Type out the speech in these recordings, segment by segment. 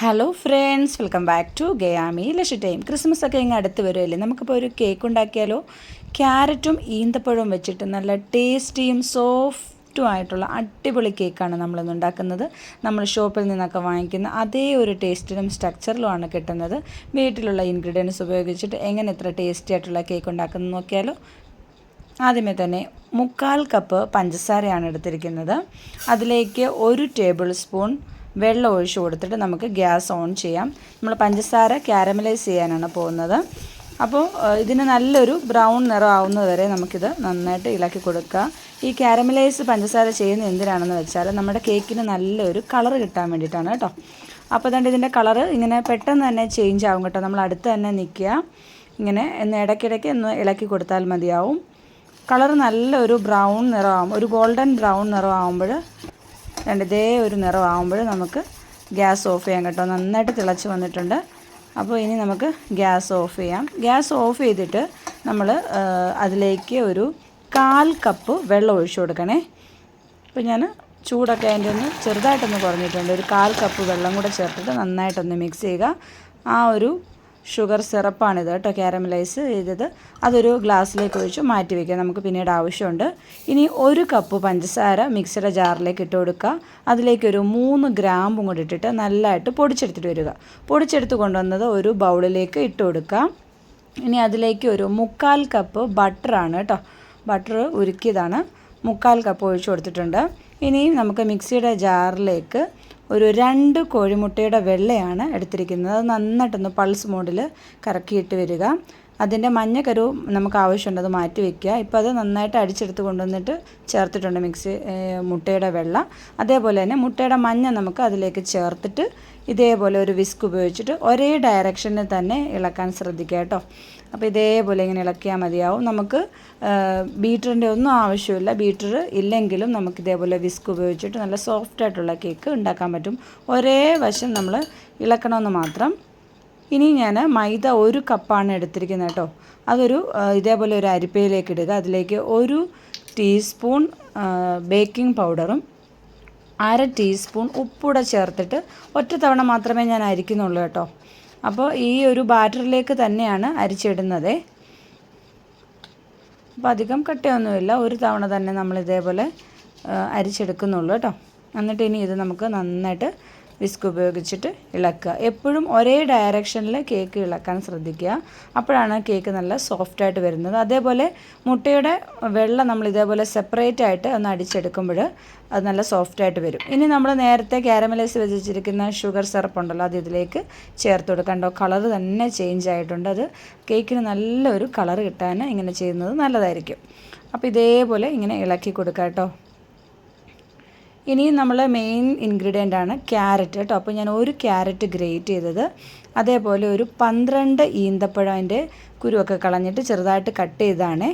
Hello friends welcome back to ഗയാമി ലഷ് time Christmas ഒക്കെ ഇങ്ങ് അടുത്ത് വരുമല്ലേ നമുക്കിപ്പോൾ ഒരു കേക്ക് ഉണ്ടാക്കിയാലോ? ക്യാരറ്റും ഈന്തപ്പഴവും വെച്ചിട്ട് നല്ല ടേസ്റ്റിയും സോഫ്റ്റും ആയിട്ടുള്ള അടിപൊളി കേക്കാണ് നമ്മളിന്ന് ഉണ്ടാക്കുന്നത്. നമ്മൾ ഷോപ്പിൽ നിന്നൊക്കെ വാങ്ങിക്കുന്ന അതേ ഒരു ടേസ്റ്റിലും സ്ട്രക്ചറിലുമാണ് കിട്ടുന്നത്. വീട്ടിലുള്ള ഇൻഗ്രീഡിയൻസ് ഉപയോഗിച്ചിട്ട് എങ്ങനെ ഇത്ര ടേസ്റ്റി ആയിട്ടുള്ള കേക്ക് ഉണ്ടാക്കുന്നത് നോക്കിയാലോ? ആദ്യമേ തന്നെ മുക്കാൽ കപ്പ് പഞ്ചസാരയാണ് എടുത്തിരിക്കുന്നത്. അതിലേക്ക് ഒരു ടേബിൾ സ്പൂൺ വെള്ളം ഒഴിച്ച് കൊടുത്തിട്ട് നമുക്ക് ഗ്യാസ് ഓൺ ചെയ്യാം. നമ്മൾ പഞ്ചസാര ക്യാരമലൈസ് ചെയ്യാനാണ് പോകുന്നത്. അപ്പോൾ ഇതിന് നല്ലൊരു ബ്രൗൺ നിറം ആവുന്നത് വരെ നമുക്കിത് നന്നായിട്ട് ഇളക്കി കൊടുക്കുക ഈ ക്യാരമലൈസ് പഞ്ചസാര ചെയ്യുന്ന എന്തിനാണെന്ന് വെച്ചാൽ നമ്മുടെ കേക്കിന് നല്ലൊരു കളർ കിട്ടാൻ വേണ്ടിയിട്ടാണ് കേട്ടോ. അപ്പോൾ അതുകൊണ്ട് ഇതിന്റെ കളർ ഇങ്ങനെ പെട്ടെന്ന് തന്നെ ചേഞ്ച് ആവും കേട്ടോ. നമ്മൾ അടുത്ത് തന്നെ നിൽക്കുക. ഇങ്ങനെ എന്ന് ഇടയ്ക്കിടയ്ക്ക് ഒന്ന് ഇളക്കി കൊടുത്താൽ മതിയാവും. കളർ നല്ലൊരു ബ്രൗൺ നിറമാകും ഒരു ഗോൾഡൻ ബ്രൗൺ നിറമാകുമ്പോൾ രണ്ട് ഇതേ ഒരു നിറമാകുമ്പോൾ നമുക്ക് ഗ്യാസ് ഓഫ് ചെയ്യാം കേട്ടോ. നന്നായിട്ട് തിളച്ച് വന്നിട്ടുണ്ട്. അപ്പോൾ ഇനി നമുക്ക് ഗ്യാസ് ഓഫ് ചെയ്യാം. ഗ്യാസ് ഓഫ് ചെയ്തിട്ട് നമ്മൾ അതിലേക്ക് ഒരു കാൽ കപ്പ് വെള്ളം ഒഴിച്ചു കൊടുക്കണേ. അപ്പോൾ ഞാൻ ചൂടൊക്കെ അതിന്റെ ഒന്ന് ചെറുതായിട്ടൊന്ന് കുറഞ്ഞിട്ടുണ്ട്. ഒരു കാൽ കപ്പ് വെള്ളം കൂടെ ചേർത്തിട്ട് നന്നായിട്ടൊന്ന് മിക്സ് ചെയ്യുക. ആ ഒരു ഷുഗർ സിറപ്പാണിത് കേട്ടോ കാരമലൈസ് ചെയ്തത്. അതൊരു ഗ്ലാസ്സിലേക്ക് ഒഴിച്ച് മാറ്റി വയ്ക്കുക നമുക്ക് പിന്നീട് ആവശ്യമുണ്ട്. ഇനി ഒരു കപ്പ് പഞ്ചസാര മിക്സിയുടെ ജാറിലേക്ക് ഇട്ട് കൊടുക്കുക. അതിലേക്കൊരു മൂന്ന് ഗ്രാമ്പും കൂടി ഇട്ടിട്ട് നല്ലതായിട്ട് പൊടിച്ചെടുത്തിട്ട് വരിക. പൊടിച്ചെടുത്ത് കൊണ്ടുവന്നത് ഒരു ബൗളിലേക്ക് ഇട്ട് കൊടുക്കുക. ഇനി അതിലേക്ക് ഒരു മുക്കാൽ കപ്പ് ബട്ടറാണ് കേട്ടോ. ബട്ടർ ഉരുക്കിയതാണ്. മുക്കാൽ കപ്പ് ഒഴിച്ച് കൊടുത്തിട്ടുണ്ട്. ഇനിയും നമുക്ക് മിക്സിയുടെ ജാറിലേക്ക് ഒരു രണ്ട് കോഴിമുട്ടയുടെ വെള്ളയാണ് എടുത്തിരിക്കുന്നത്. അത് നന്നായിട്ടൊന്ന് പൾസ് മോഡിൽ കറക്കിയിട്ട് വരിക. അതിന്റെ മഞ്ഞക്കരു നമുക്ക് ആവശ്യമുണ്ട് അത് മാറ്റി വെക്കുക. ഇപ്പോൾ അത് നന്നായിട്ട് അടിച്ചെടുത്ത് കൊണ്ടുവന്നിട്ട് ചേർത്തിട്ടുണ്ട് മിക്സി മുട്ടയുടെ വെള്ള. അതേപോലെ തന്നെ മുട്ടയുടെ മഞ്ഞ നമുക്ക് അതിലേക്ക് ചേർത്തിട്ട് ഇതേപോലെ ഒരു വിസ്ക് ഉപയോഗിച്ചിട്ട് ഒരേ ഡയറക്ഷനിൽ തന്നെ ഇളക്കാൻ ശ്രദ്ധിക്കുക കേട്ടോ. അപ്പോൾ ഇതേപോലെ ഇങ്ങനെ ഇളക്കിയാൽ മതിയാവും. നമുക്ക് ബീറ്ററിന്റെ ഒന്നും ആവശ്യമില്ല. ബീറ്റർ ഇല്ലെങ്കിലും നമുക്ക് ഇതേപോലെ വിസ്ക് ഉപയോഗിച്ചിട്ട് നല്ല സോഫ്റ്റ് ആയിട്ടുള്ള കേക്ക് ഉണ്ടാക്കാൻ പറ്റും. ഒരേ വശം നമ്മൾ ഇളക്കണമെന്ന് മാത്രം ഇനി ഞാൻ മൈദ ഒരു കപ്പാണ് എടുത്തിരിക്കുന്നത് കേട്ടോ. അതൊരു ഇതേപോലെ ഒരു അരിപ്പയിലേക്ക് ഇടുക. അതിലേക്ക് ഒരു ടീസ്പൂൺ ബേക്കിംഗ് പൗഡറും അര ടീസ്പൂൺ ഉപ്പൂടെ ചേർത്തിട്ട് ഒറ്റ തവണ മാത്രമേ ഞാൻ അരിക്കുന്നുള്ളൂ കേട്ടോ. അപ്പോൾ ഈ ഒരു ബാറ്ററിലേക്ക് തന്നെയാണ് അരിച്ചിടുന്നത്. അപ്പോൾ അധികം കട്ടയൊന്നുമില്ല. ഒരു തവണ തന്നെ നമ്മൾ ഇതേപോലെ അരിച്ചെടുക്കുന്നുള്ളൂ കേട്ടോ. എന്നിട്ട് ഇനി ഇത് നമുക്ക് നന്നായിട്ട് വിസ്ക് ഉപയോഗിച്ചിട്ട് ഇളക്കുക. എപ്പോഴും ഒരേ ഡയറക്ഷനിൽ കേക്ക് ഇളക്കാൻ ശ്രദ്ധിക്കുക. അപ്പോഴാണ് കേക്ക് നല്ല സോഫ്റ്റായിട്ട് വരുന്നത്. അതേപോലെ മുട്ടയുടെ വെള്ളം നമ്മൾ ഇതേപോലെ സെപ്പറേറ്റ് ആയിട്ട് ഒന്ന് അടിച്ചെടുക്കുമ്പോൾ അത് നല്ല സോഫ്റ്റായിട്ട് വരും. ഇനി നമ്മൾ നേരത്തെ ക്യാരമലൈസ് വെച്ചിരിക്കുന്ന ഷുഗർ സിറപ്പ് ഉണ്ടല്ലോ അത് ഇതിലേക്ക് ചേർത്ത് കൊടുക്കണ്ടോ കളർ തന്നെ ചേഞ്ച് ആയിട്ടുണ്ട്. അത് കേക്കിന് നല്ലൊരു കളർ കിട്ടാൻ ഇങ്ങനെ ചെയ്യുന്നത് നല്ലതായിരിക്കും. അപ്പോൾ ഇതേപോലെ ഇങ്ങനെ ഇളക്കി കൊടുക്കാം കേട്ടോ. ഇനി നമ്മൾ മെയിൻ ഇൻഗ്രീഡിയന്റ് ആണ് ക്യാരറ്റ് കേട്ടോ അപ്പോൾ ഞാൻ ഒരു ക്യാരറ്റ് ഗ്രേറ്റ് ചെയ്തത് അതേപോലെ ഒരു പന്ത്രണ്ട് ഈന്തപ്പഴം അതിന്റെ കുരുവൊക്കെ കളഞ്ഞിട്ട് ചെറുതായിട്ട് കട്ട് ചെയ്താണ്.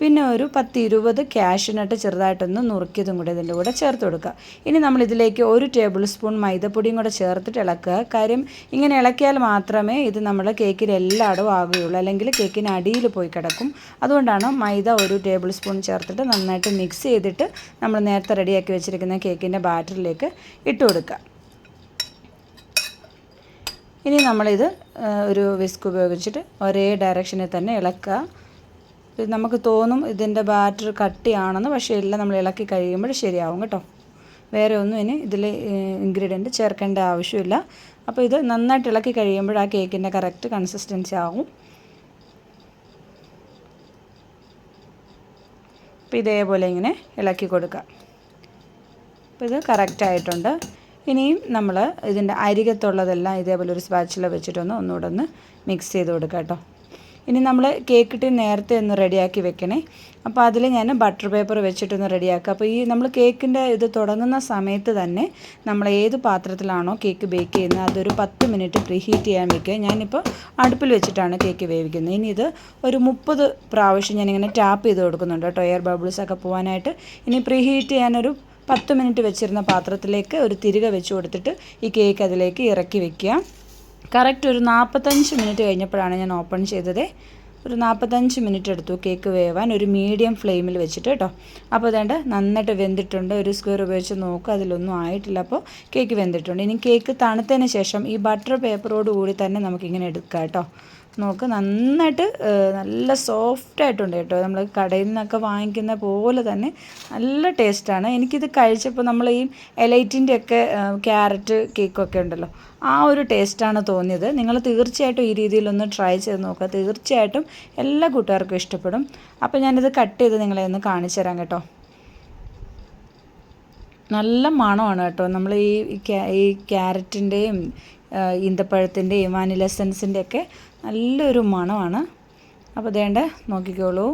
പിന്നെ ഒരു പത്ത് ഇരുപത് ക്യാഷിനായിട്ട് ചെറുതായിട്ടൊന്ന് നുറുക്കിയതും കൂടെ ഇതിന്റെ കൂടെ ചേർത്ത് കൊടുക്കുക. ഇനി നമ്മൾ ഇതിലേക്ക് ഒരു ടേബിൾ സ്പൂൺ മൈദപ്പൊടിയും കൂടെ ചേർത്തിട്ട് ഇളക്കുക. കാര്യം ഇങ്ങനെ ഇളക്കിയാൽ മാത്രമേ ഇത് നമ്മുടെ കേക്കിൽ എല്ലായിടവും ആവുകയുള്ളൂ. അല്ലെങ്കിൽ കേക്കിന് അടിയിൽ പോയി കിടക്കും. അതുകൊണ്ടാണ് മൈദ ഒരു ടേബിൾ സ്പൂൺ ചേർത്തിട്ട് നന്നായിട്ട് മിക്സ് ചെയ്തിട്ട് നമ്മൾ നേരത്തെ റെഡിയാക്കി വെച്ചിരിക്കുന്ന കേക്കിന്റെ ബാറ്ററിലേക്ക് ഇട്ട് കൊടുക്കുക. ഇനി നമ്മളിത് ഒരു വിസ്ക് ഉപയോഗിച്ചിട്ട് ഒരേ ഡയറക്ഷനിൽ തന്നെ ഇളക്കുക. നമുക്ക് തോന്നും ഇതിന്റെ ബാറ്റർ കട്ടിയാണെന്ന് പക്ഷേ ഇല്ല നമ്മൾ ഇളക്കി കഴിയുമ്പോൾ ശരിയാവും കേട്ടോ. വേറെ ഒന്നും ഇനി ഇതിൽ ഇൻഗ്രീഡിയന്റ് ചേർക്കേണ്ട ആവശ്യമില്ല. അപ്പോൾ ഇത് നന്നായിട്ട് ഇളക്കി കഴിയുമ്പോൾ ആ കേക്കിന്റെ കറക്റ്റ് കൺസിസ്റ്റൻസി ആകും അപ്പോൾ ഇതേപോലെ ഇങ്ങനെ ഇളക്കി കൊടുക്കുക. അപ്പോൾ ഇത് കറക്റ്റ് ആയിട്ടുണ്ട്. ഇനിയും നമ്മൾ ഇതിന്റെ അരികത്തുള്ളതെല്ലാം ഇതേപോലെ ഒരു സ്പാച്ചില വെച്ചിട്ടൊന്ന് ഒന്നുകൂടെ ഒന്ന് മിക്സ് ചെയ്ത് കൊടുക്കുക കേട്ടോ. ഇനി നമ്മൾ കേക്ക് ഇട്ട് നേരത്തെ ഒന്ന് റെഡിയാക്കി വെക്കണേ. അപ്പോൾ അതിൽ ഞാൻ ബട്ടർ പേപ്പർ വെച്ചിട്ടൊന്ന് റെഡിയാക്കുക അപ്പോൾ ഈ നമ്മൾ കേക്കിന്റെ ഇത് തുടങ്ങുന്ന സമയത്ത് തന്നെ നമ്മൾ ഏത് പാത്രത്തിലാണോ കേക്ക് ബേക്ക് ചെയ്യുന്നത് അതൊരു പത്ത് മിനിറ്റ് പ്രീഹീറ്റ് ചെയ്യാൻ വെക്കുക. ഞാനിപ്പോൾ അടുപ്പിൽ വെച്ചിട്ടാണ് കേക്ക് വേവിക്കുന്നത്. ഇനി ഇത് ഒരു മുപ്പത് പ്രാവശ്യം ഞാനിങ്ങനെ ടാപ്പ് ചെയ്ത് കൊടുക്കുന്നുണ്ട് കേട്ടോ. എയർ ബബിൾസ് ഒക്കെ പോകാനായിട്ട് ഇനി പ്രീഹീറ്റ് ചെയ്യാനൊരു പത്ത് മിനിറ്റ് വെച്ചിരുന്ന പാത്രത്തിലേക്ക് ഒരു തിരികെ വെച്ച് കൊടുത്തിട്ട് ഈ കേക്ക് അതിലേക്ക് ഇറക്കി വെക്കുക. കറക്റ്റ് ഒരു നാൽപ്പത്തഞ്ച് മിനിറ്റ് കഴിഞ്ഞപ്പോഴാണ് ഞാൻ ഓപ്പൺ ചെയ്തത്. ഒരു നാൽപ്പത്തഞ്ച് മിനിറ്റ് എടുത്തു കേക്ക് വേവാൻ. ഒരു മീഡിയം ഫ്ലെയിമിൽ വെച്ചിട്ട് കേട്ടോ. അപ്പോൾ അതേണ്ട നന്നായിട്ട് വെന്തിട്ടുണ്ട്. ഒരു സ്ക്വയർ ഉപയോഗിച്ച് നോക്കുക അതിലൊന്നും ആയിട്ടില്ല. അപ്പോൾ കേക്ക് വെന്തിട്ടുണ്ട്. ഇനി കേക്ക് തണുത്തതിന് ശേഷം ഈ ബട്ടർ പേപ്പറോട് കൂടി തന്നെ നമുക്കിങ്ങനെ എടുക്കാം കേട്ടോ. നോക്ക് നന്നായിട്ട് നല്ല സോഫ്റ്റ് ആയിട്ടുണ്ട് കേട്ടോ. നമ്മൾ കടയിൽ നിന്നൊക്കെ വാങ്ങിക്കുന്ന പോലെ തന്നെ നല്ല ടേസ്റ്റാണ്. എനിക്കിത് കഴിച്ചപ്പോൾ നമ്മൾ ഈ എലൈറ്റിന്റെ ഒക്കെ ക്യാരറ്റ് കേക്കൊക്കെ ഉണ്ടല്ലോ ആ ഒരു ടേസ്റ്റാണ് തോന്നിയത്. നിങ്ങൾ തീർച്ചയായിട്ടും ഈ രീതിയിലൊന്ന് ട്രൈ ചെയ്ത് നോക്കുക. തീർച്ചയായിട്ടും എല്ലാ കൂട്ടുകാർക്കും ഇഷ്ടപ്പെടും. അപ്പോൾ ഞാനിത് കട്ട് ചെയ്ത് നിങ്ങളെ ഒന്ന് കാണിച്ചു തരാം കേട്ടോ. നല്ല മണമാണ് കേട്ടോ. നമ്മൾ ഈ ഈ ക്യാരറ്റിന്റെയും ഈന്തപ്പഴത്തിന്റെയും വാനില എസൻസിന്റെ ഒക്കെ നല്ലൊരു മണമാണ്. അപ്പോൾ ദേണ്ട നോക്കിക്കോളൂ.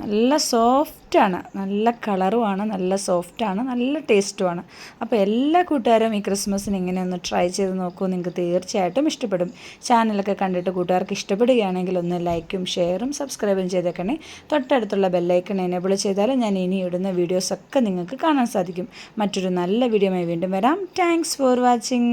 നല്ല സോഫ്റ്റാണ്. നല്ല കളറുമാണ് നല്ല സോഫ്റ്റാണ് നല്ല ടേസ്റ്റുമാണ്. അപ്പോൾ എല്ലാ കൂട്ടുകാരും ഈ ക്രിസ്മസിന് ഇങ്ങനെ ഒന്ന് ട്രൈ ചെയ്ത് നോക്കൂ. നിങ്ങൾക്ക് തീർച്ചയായിട്ടും ഇഷ്ടപ്പെടും. ചാനലൊക്കെ കണ്ടിട്ട് കൂട്ടുകാർക്ക് ഇഷ്ടപ്പെടുകയാണെങ്കിൽ ഒന്ന് ലൈക്കും ഷെയറും സബ്സ്ക്രൈബും ചെയ്തേക്കണേ. തൊട്ടടുത്തുള്ള ബെല്ലൈക്കൺ എനേബിൾ ചെയ്താൽ ഞാൻ ഇനി ഇടുന്ന വീഡിയോസൊക്കെ നിങ്ങൾക്ക് കാണാൻ സാധിക്കും. മറ്റൊരു നല്ല വീഡിയോയുമായി വീണ്ടും വരാം. Thanks for watching.